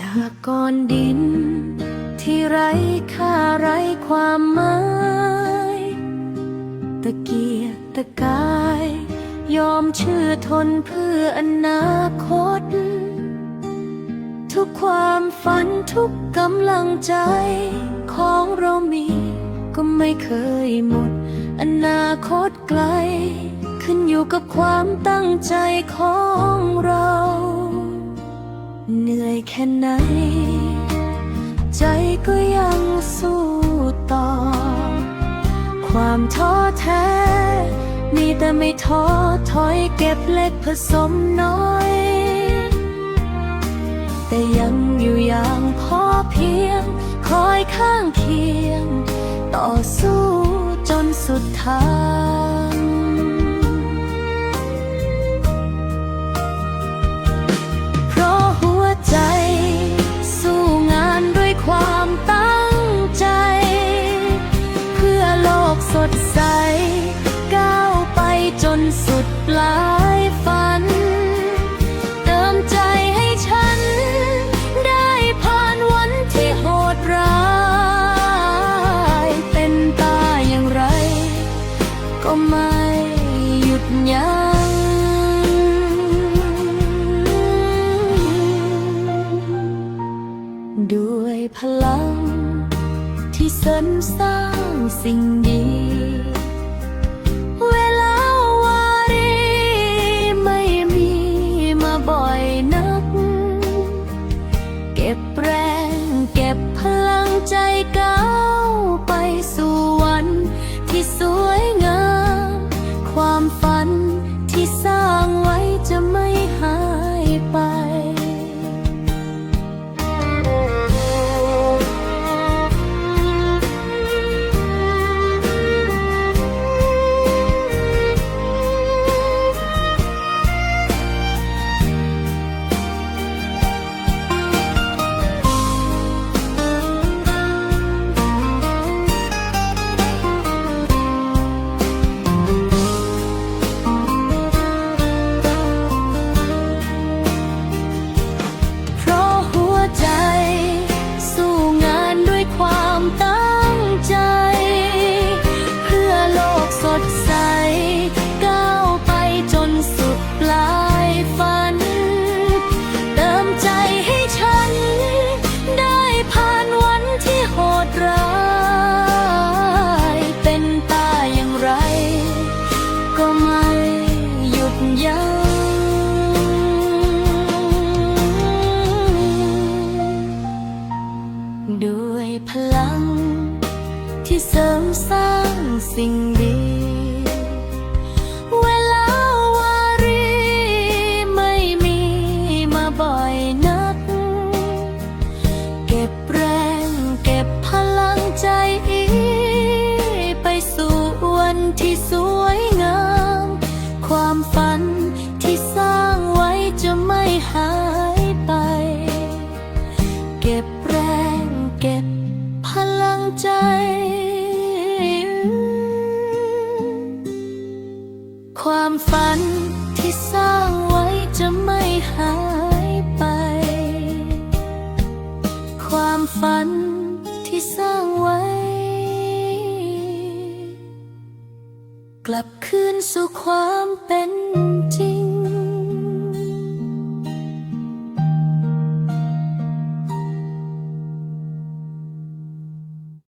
จากก้อนดิน ที่ไร้ค่าไร้ความหมายตะเกียกตะกาย ยอมเชื่อทนเพื่ออนาคต ทุกความฝันทุกกำลังใจของเรามีก็ไม่เคยหมด อนาคตไกล ขึ้นอยู่กับความตั้งใจของเรา เหนื่อยแค่ไหน ใจก็ยังสู้ต่อ ความท้อแท้ มีแต่ไม่ท้อถอยเก็บเล็กผสมน้อย แต่ยังอยู่อย่างพอเพียง คอยข้างเคียง ต่อสู้จนสุดทาง พลัง ที่สรรสร้างสิ่งดี ที่เสริมสร้างสิ่งดี ความฝันที่สร้างไว้จะไม่หายไป ความฝันที่สร้างไว้ กลับคืนสู่ความเป็นจริง